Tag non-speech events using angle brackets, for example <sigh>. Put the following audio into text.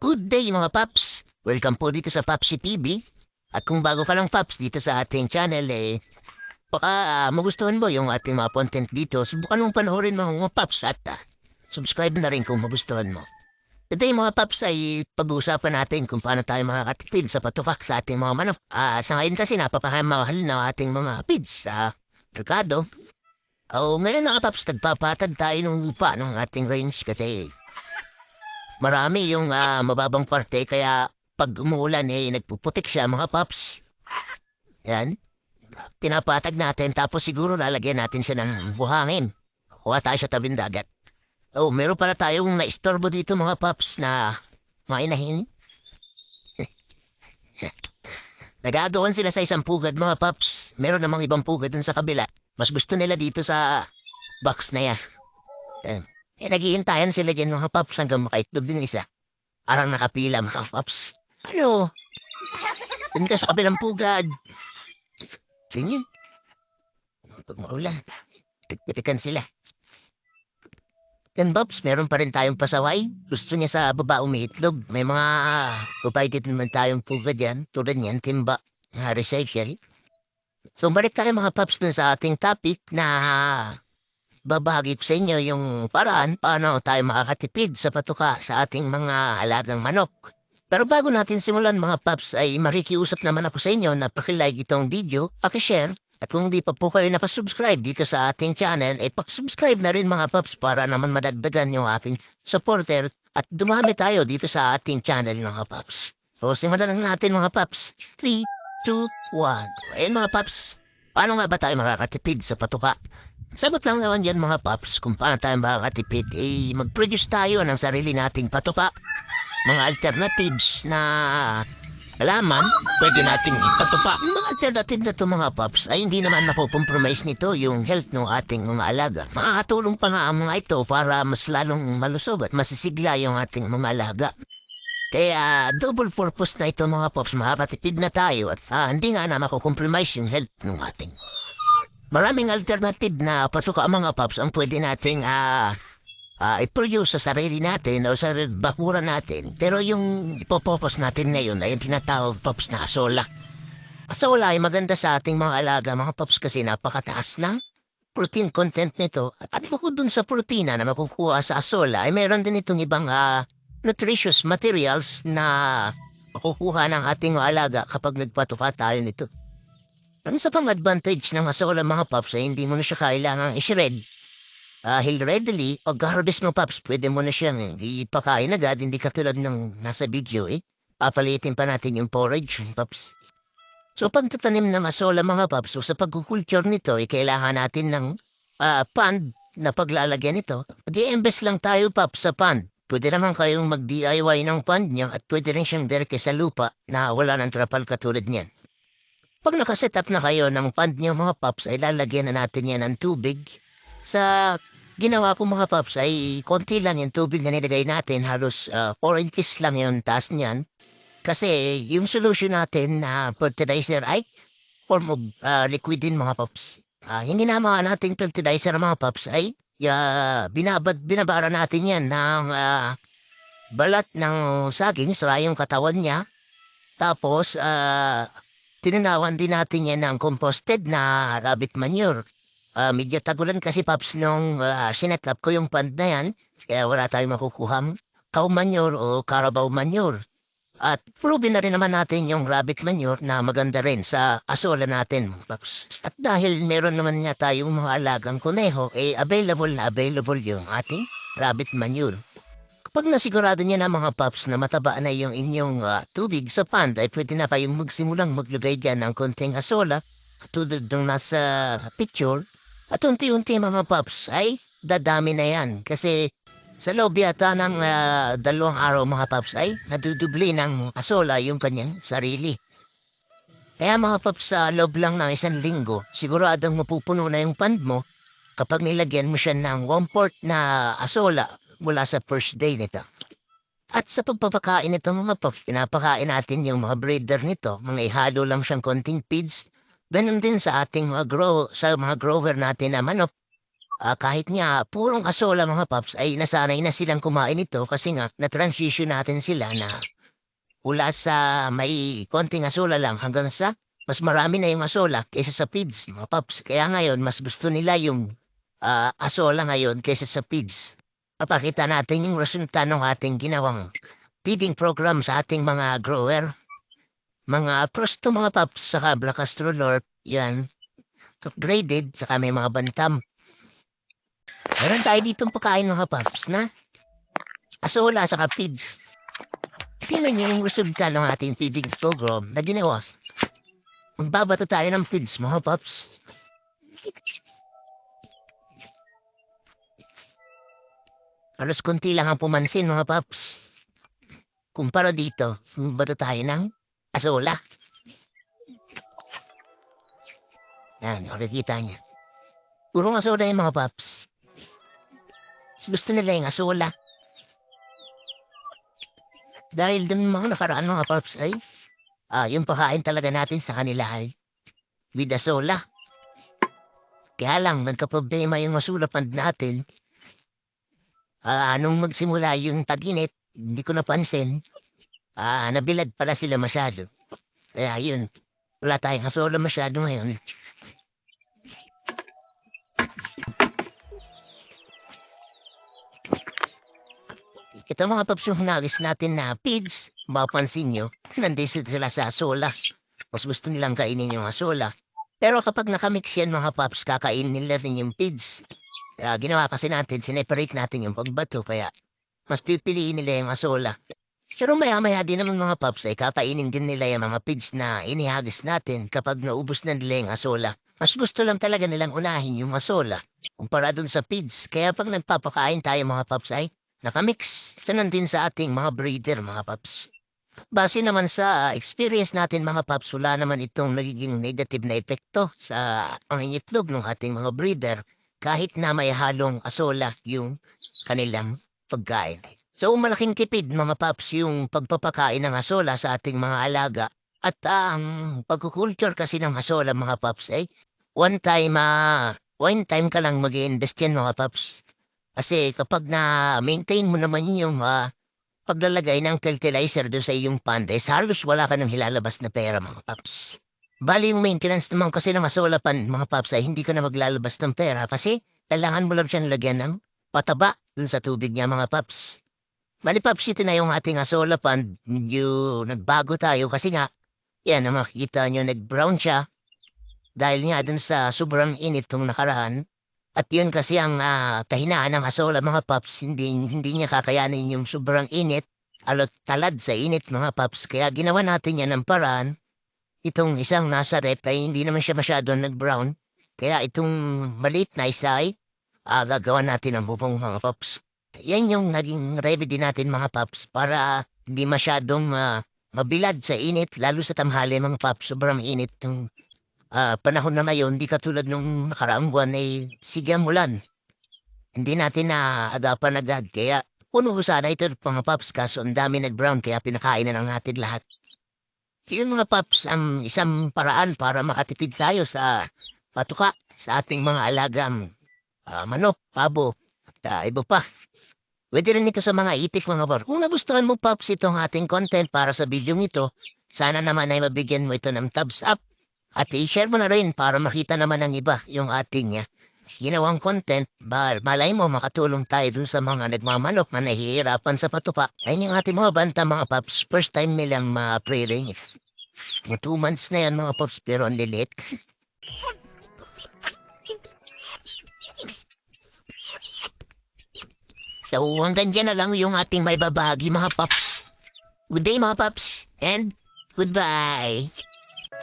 Good day mga paps! Welcome po dito sa Papsi TV. At kung bago ka lang paps dito sa ating channel eh, baka ah, magustuhan mo yung ating mga content dito. Subukan mong panoorin mga, mga paps at ah, subscribe na rin kung magustuhan mo. Today mga paps ay pag-uusapan natin kung paano tayo makakatipid sa patukak sa ating mga manok. Ah, sa ngayon kasi napapahal na ating mga feeds sa merkado. Oh, ngayon mga paps, nagpapatag tayo ng lupa ng ating range kasi marami yung ah, mababang parte kaya pag umuulan eh nagpuputik siya mga paps. Yan. Pinapatag natin tapos siguro lalagyan natin siya ng buhangin. Kuha tayo sa tabing dagat. Oh, meron pala tayong naistorbo dito mga paps na mainahin. <laughs> Nagagawan sila sa isang pugad mga paps. Meron namang ibang pugad dun sa kabila. Mas gusto nila dito sa box na yan. Yan. Eh, naghihintayan sila dyan mga paps hanggang makaitlog din isa. Arang nakapila mga paps. Ano? Dun ka sa kabilang pugad. Ganyan. Pag maulan, tigpitikan sila. Yan, Babs, meron pa rin tayong pasaway. Gusto niya sa baba umiitlog. May mga provided naman tayong pugad yan. Tulad niyan, timba, na recycle. So, balik tayo mga Paps dun sa ating topic na babahagi sa inyo yung paraan paano tayo makakatipid sa patuka sa ating mga alagang manok. Pero bago natin simulan mga paps ay marikiusap naman ako sa inyo na pakilike itong video, pakishare, at kung di pa po kayo napasubscribe dito sa ating channel, ay paksubscribe na rin mga paps para naman madagdagan yung ating supporter at dumami tayo dito sa ating channel mga paps. So simulan na natin mga paps. 3, 2, 1. Ayun mga paps, paano nga ba tayo makakatipid sa patuka? Sagot lang naman yan mga paps kung paano tayo makakatipid. Eh, mag-produce tayo ng sarili nating patuka. Mga alternatives na alaman, pwede nating ipatupa. Yung mga alternative na to mga paps ay hindi naman napokompromise nito yung health ng ating mga alaga. Makakatulong pa nga ang mga ito para mas lalong malusog at masisigla yung ating mga alaga. Kaya double purpose na ito mga paps, makakatipid na tayo at ah, hindi nga na makokompromise yung health ng ating Maraming alternative na pasuka mga paps ang pwede nating ah ah, i-produce sa sarili natin o sa bakuran natin. Pero yung ipopopos natin ngayon ay yung tinatawag paps na asola. Asola ay maganda sa ating mga alaga mga paps kasi napakataas ng protein content nito. At bukod dun sa protina na makukuha sa asola ay meron din itong ibang ah, nutritious materials na makukuha ng ating mga alaga kapag nagpatuka tayo nito. Ang isa pang advantage ng asola mga paps ay hindi mo na siya kailangang i-shred. Dahil readily, pag harvest mo paps, pwede mo na siyang ipakain agad, hindi katulad ng nasa video eh. Papalitin pa natin yung porridge, paps. So pagtatanim ng asola mga paps, so sa pagkukulture nito, ay kailangan natin ng ah, pond na paglalagyan nito. Mag-i-invest lang tayo paps sa pond. Pwede naman kayong mag-DIY ng pond niyo at pwede rin siyang derke sa lupa na wala ng trapal katulad niyan. Pag nakaset up na kayo ng pond niyo mga paps, ay lalagyan na natin yan ng tubig. Sa ginawa ko mga paps ay konti lang yung tubig na nilagay natin, halos 4 inches lang yung taas niyan. Kasi yung solution natin na fertilizer ay form of ah, liquid din mga paps. Ah, yung ginama nating fertilizer mga paps ay ya binabad, binabara natin yan ng ah, balat ng saging, sara yung katawan niya. Tapos, ah, Tinunawan din natin yan ng composted na rabbit manure. Ah, medyo tagulan kasi paps nung uh, sinet up ko yung pond na yan. Kaya wala tayong makukuha cow manure o carabao manure. At proven na rin naman natin yung rabbit manure na maganda rin sa asola natin, paps. At dahil meron naman niya tayong mga alagang kuneho, eh available na available yung ating rabbit manure. Kapag nasigurado niya na mga paps na mataba na yung inyong ah, tubig sa pond, ay pwede na kayong magsimulang maglagay dyan ng konting asola, tulad ng nasa picture. At unti-unti mga paps ay dadami na yan. Kasi sa loob yata ng ah, dalawang araw mga paps ay nadudubli ng asola yung kanyang sarili. Kaya mga paps sa loob lang ng isang linggo, siguradong mapupuno na yung pond mo kapag nilagyan mo siya ng one-fourth na asola mula sa first day nito. At sa pagpapakain nito mga paps, pinapakain natin yung mga breeder nito, mga ihalo lang siyang konting feeds. Ganun din sa ating mga grow, sa mga grower natin na manok. Ah, kahit nga purong asola mga paps ay nasanay na silang kumain ito kasi nga na-transition natin sila na mula sa may konting asola lang hanggang sa mas marami na yung asola kaysa sa feeds mga paps. Kaya ngayon mas gusto nila yung ah, asola ngayon kaysa sa feeds. Papakita natin yung resulta ng ating ginawang feeding program sa ating mga grower. Mga prosto mga paps saka Black Astrolorp, yan. Graded, saka may mga bantam. Meron tayo dito pagkain mga paps na asola saka feeds. Tingnan niyo yung resulta ng ating feeding program na ginawa. Magbabato tayo ng feeds mga paps. Halos konti lang ang pumansin mga paps. Kumpara dito, bato tayo ng asola. Yan, nakikita niya. Purong asola yung mga paps. Gusto nila yung asola. Dahil dun mga nakaraan mga paps ay, ah, yung pakain talaga natin sa kanila ay with asola. Kaya lang, nagka-problema yung masulapan natin. Ah, nung magsimula yung taginit, hindi ko napansin. Ah, nabilad pala sila masyado. Kaya yun, wala tayong asola masyado ngayon. Ito mga paps yung nagis natin na pigs, mapansin nyo, nandito sila sa asola. Mas gusto nilang kainin yung asola. Pero kapag nakamix yan mga paps, kakainin nila rin yung pigs. Kaya ginawa kasi natin, sineparate natin yung pagbato, kaya mas pipiliin nila yung asola. Pero maya-maya din naman mga paps ay kakainin din nila yung mga pigs na inihagis natin kapag naubos na nila yung asola. Mas gusto lang talaga nilang unahin yung asola kumpara dun sa pigs. Kaya pag nagpapakain tayo mga paps ay nakamix. Ito din sa ating mga breeder mga paps. Base naman sa experience natin mga paps, wala naman itong nagiging negative na epekto sa pangingitlog ng ating mga breeder kahit na may halong asola yung kanilang pagkain. So malaking tipid mga paps yung pagpapakain ng asola sa ating mga alaga at ang pagkukulture kasi ng asola mga paps ay one time ah, one time ka lang mag invest yan mga paps. Kasi kapag na-maintain mo naman yung ah, paglalagay ng fertilizer doon sa iyong pandes, halos wala ka nang hilalabas na pera mga paps. Bali yung maintenance naman kasi ng asolapan mga paps hindi ka na maglalabas ng pera kasi kailangan mo lang siyang lagyan ng pataba dun sa tubig niya mga paps. Bali paps, ito na yung ating asolapan. Medyo nagbago tayo kasi nga, yan na makikita nyo nag-brown siya dahil nga dun sa sobrang init tong nakaraan. At yun kasi ang ah, kahinaan ng asola mga paps, hindi, hindi niya kakayanin yung sobrang init, alot talad sa init mga paps. Kaya ginawa natin yan ng paraan. Itong isang nasa rep ay hindi naman siya masyado nag-brown. Kaya itong maliit na isa ay ah, gagawa natin ng bubong mga paps. Yan yung naging remedy natin mga paps para hindi masyadong ah, mabilad sa init, lalo sa tanghali mga paps. Sobrang init ng ah, panahon na ngayon, di katulad nung nakaraang buwan ay sigang ulan. Hindi natin na-agapan agad, kaya puno ko sana ito mga paps kaso ang dami nag-brown kaya pinakain na lang natin lahat. Yun mga paps, ang isang paraan para makatipid tayo sa patuka sa ating mga alagang ah, manok, pabo, at ah, iba pa. Pwede rin ito sa mga itik mga bar. Kung nagustuhan mo paps itong ating content para sa video ito, sana naman ay mabigyan mo ito ng thumbs up at i-share mo na rin para makita naman ng iba yung ating uh, ginawang content. Ba, malay mo makatulong tayo dun sa mga nagmamanok na nahihirapan sa patupa. Ayun yung ating mga banta mga paps. First time nilang ma-pre-ring. Two months na yan mga paps pero ang lilit. So hanggang dyan na lang yung ating may babagi mga paps. Good day mga paps and goodbye.